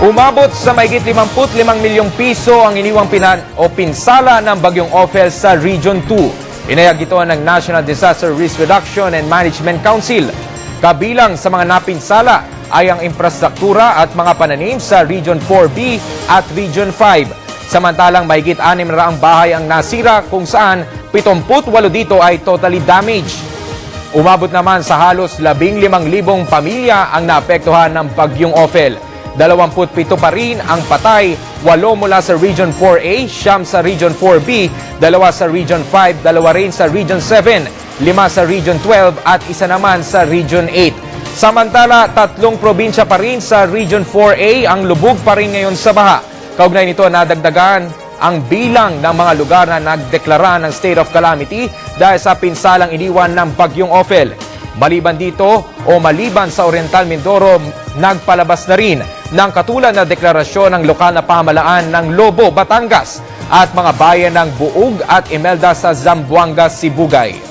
Umabot sa mahigit 55 milyong piso ang iniwang pinan o pinsala ng bagyong Ophel sa Region 2. Inayag ito ng National Disaster Risk Reduction and Management Council. Kabilang sa mga napinsala ay ang infrastruktura at mga pananim sa Region 4B at Region 5. Samantalang mahigit 600 bahay ang nasira kung saan 78 dito ay totally damaged. Umabot naman sa halos 15,000 pamilya ang naapektuhan ng bagyong Ophel. 27 pa rin ang patay, 8 mula sa Region 4A, siyam sa Region 4B, dalawa sa Region 5, dalawa rin sa Region 7, lima sa Region 12 at isa naman sa Region 8. Samantala, tatlong probinsya pa rin sa Region 4A ang lubog pa rin ngayon sa baha. Kaugnay nito nadagdagan ang bilang ng mga lugar na nagdeklara ng state of calamity dahil sa pinsalang iniwan ng bagyong Ophel. Maliban dito o maliban sa Oriental Mindoro, nagpalabas na rin ng katulad na deklarasyon ng lokal na pamalaan ng Lobo, Batangas at mga bayan ng Buug at Imelda sa Zamboanga, Sibugay.